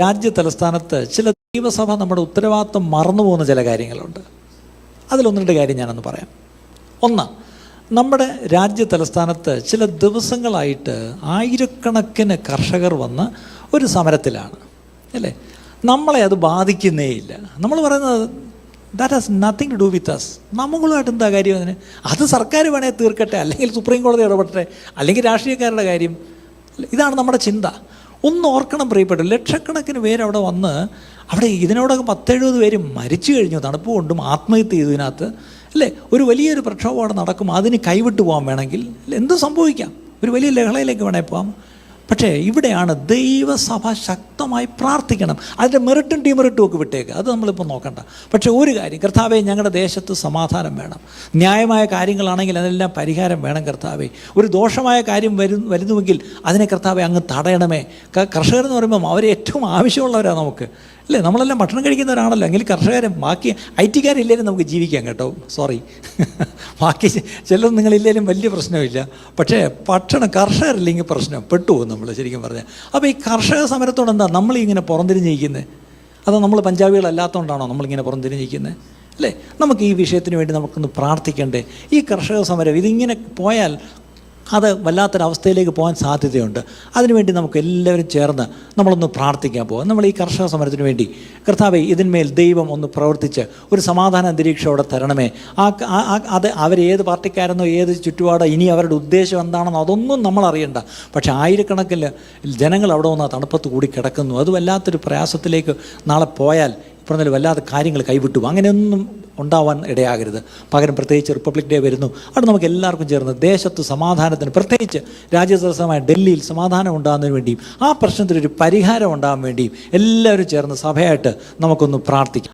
രാജ്യ തലസ്ഥാനത്ത് ചില ദൈവസഭ നമ്മുടെ ഉത്തരവാദിത്വം മറന്നു പോകുന്ന ചില കാര്യങ്ങളുണ്ട്. അതിലൊന്നിന്റെ രണ്ട് കാര്യം ഞാനൊന്ന് പറയാം. ഒന്ന് നമ്മുടെ രാജ്യ തലസ്ഥാനത്ത് ചില ദിവസങ്ങളായിട്ട് ആയിരക്കണക്കിന് കർഷകർ വന്ന് ഒരു സമരത്തിലാണ്. അല്ലേ? നമ്മളെ അത് ബാധിക്കുന്നേ ഇല്ല. നമ്മൾ പറയുന്നത് that has nothing to do with us നമ്മളുമായിട്ട് എന്താ കാര്യം അതിന്? അത് സർക്കാർ വേണേൽ തീർക്കട്ടെ അല്ലെങ്കിൽ സുപ്രീം കോടതി ഇടപെട്ടെ അല്ലെങ്കിൽ രാഷ്ട്രീയക്കാരുടെ കാര്യം. ഇതാണ് നമ്മുടെ ചിന്ത. ഒന്ന് ഓർക്കണം പ്രിയപ്പെട്ട ലക്ഷക്കണക്കിന് പേര് അവിടെ വന്ന് അവിടെ ഇതിനോടൊക്കെ പത്തെഴുപത് പേര് മരിച്ചു കഴിഞ്ഞു. തണുപ്പ് കൊണ്ടും ആത്മഹത്യ ചെയ്തു ഇതിനകത്ത്. അല്ലേ? ഒരു വലിയൊരു പ്രക്ഷോഭം അവിടെ നടക്കും. അതിന് കൈവിട്ടു പോകാൻ വേണമെങ്കിൽ എന്ത് സംഭവിക്കാം? ഒരു വലിയ ലഹളയിലേക്ക് വേണേൽ പോകാം പക്ഷേ ഇവിടെയാണ് ദൈവസഭ ശക്തമായി പ്രാർത്ഥിക്കണം. അതിന്റെ മെറിറ്റും ഡിമെറിറ്റും ഒക്കെ വിട്ടേക്ക്. അത് നമ്മളിപ്പോൾ നോക്കണ്ട. പക്ഷേ ഒരു കാര്യം കർത്താവെ ഞങ്ങളുടെ ദേശത്ത് സമാധാനം വേണം. ന്യായമായ കാര്യങ്ങളാണെങ്കിൽ അതെല്ലാം പരിഹാരം വേണം കർത്താവെ. ഒരു ദോഷമായ കാര്യം വരും വരുന്നുവെങ്കിൽ അതിനെ കർത്താവെ അങ്ങ് തടയണമേ. കർഷകർ എന്ന് പറയുമ്പം അവർ ഏറ്റവും ആവശ്യമുള്ളവരാണ് നമുക്ക്. അല്ലേ നമ്മളെല്ലാം ഭക്ഷണം കഴിക്കുന്നവരാണല്ലോ എങ്കിൽ കർഷകരെ ബാക്കി ഐ ടിക്കാരില്ലേലും നമുക്ക് ജീവിക്കാം കേട്ടോ. സോറി ബാക്കി ചിലർ നിങ്ങളില്ലേലും വലിയ പ്രശ്നമില്ല. പക്ഷേ ഭക്ഷണം കർഷകരില്ലെങ്കിൽ പ്രശ്നം പെട്ടുപോകും നമ്മൾ ശരിക്കും പറഞ്ഞാൽ. അപ്പോൾ ഈ കർഷക സമരത്തോട് എന്താ നമ്മളിങ്ങനെ പുറംതിരിഞ്ഞിരിക്കുന്നത് അതോ നമ്മൾ പഞ്ചാബികളല്ലാത്തതുകൊണ്ടാണോ നമ്മളിങ്ങനെ പുറംതിരിഞ്ഞിരിക്കുന്നത് അല്ലേ നമുക്ക് ഈ വിഷയത്തിന് വേണ്ടി നമുക്കൊന്ന് പ്രാർത്ഥിക്കണ്ടേ? ഈ കർഷക സമരം ഇതിങ്ങനെ പോയാൽ അത് വല്ലാത്തൊരവസ്ഥയിലേക്ക് പോകാൻ സാധ്യതയുണ്ട്. അതിനുവേണ്ടി നമുക്ക് എല്ലാവരും ചേർന്ന് നമ്മളൊന്ന് പ്രാർത്ഥിക്കാൻ പോകാം നമ്മൾ ഈ കർഷക സമരത്തിന് വേണ്ടി കർത്താവെ ഇതിന്മേൽ ദൈവം ഒന്ന് പ്രവർത്തിച്ച് ഒരു സമാധാന അന്തരീക്ഷം അവിടെ തരണമേ. ആ അത് അവരേത് പാർട്ടിക്കാരെന്നോ ഏത് ചുറ്റുപാടോ ഇനി അവരുടെ ഉദ്ദേശം എന്താണെന്നോ അതൊന്നും നമ്മൾ അറിയണ്ട. പക്ഷേ ആയിരക്കണക്കിന് ജനങ്ങൾ അവിടെ വന്ന് തണുപ്പത്ത് കൂടി കിടക്കുന്നു. അത് വല്ലാത്തൊരു പ്രയാസത്തിലേക്ക് നാളെ പോയാൽ പറഞ്ഞാൽ വല്ലാതെ കാര്യങ്ങൾ കൈവിട്ടു. അങ്ങനെയൊന്നും ഉണ്ടാവാൻ ഇടയാകരുത്. പകരം പ്രത്യേകിച്ച് റിപ്പബ്ലിക് ഡേ വരുന്നു. അവിടെ നമുക്ക് എല്ലാവർക്കും ചേർന്ന് ദേശത്ത് സമാധാനത്തിന് പ്രത്യേകിച്ച് രാജ്യതലസ്ഥാനമായ ഡൽഹിയിൽ സമാധാനം ഉണ്ടാകുന്നതിന് വേണ്ടിയും ആ പ്രശ്നത്തിനൊരു പരിഹാരം ഉണ്ടാകാൻ വേണ്ടിയും എല്ലാവരും ചേർന്ന് സഭയായിട്ട് നമുക്കൊന്ന് പ്രാർത്ഥിക്കാം.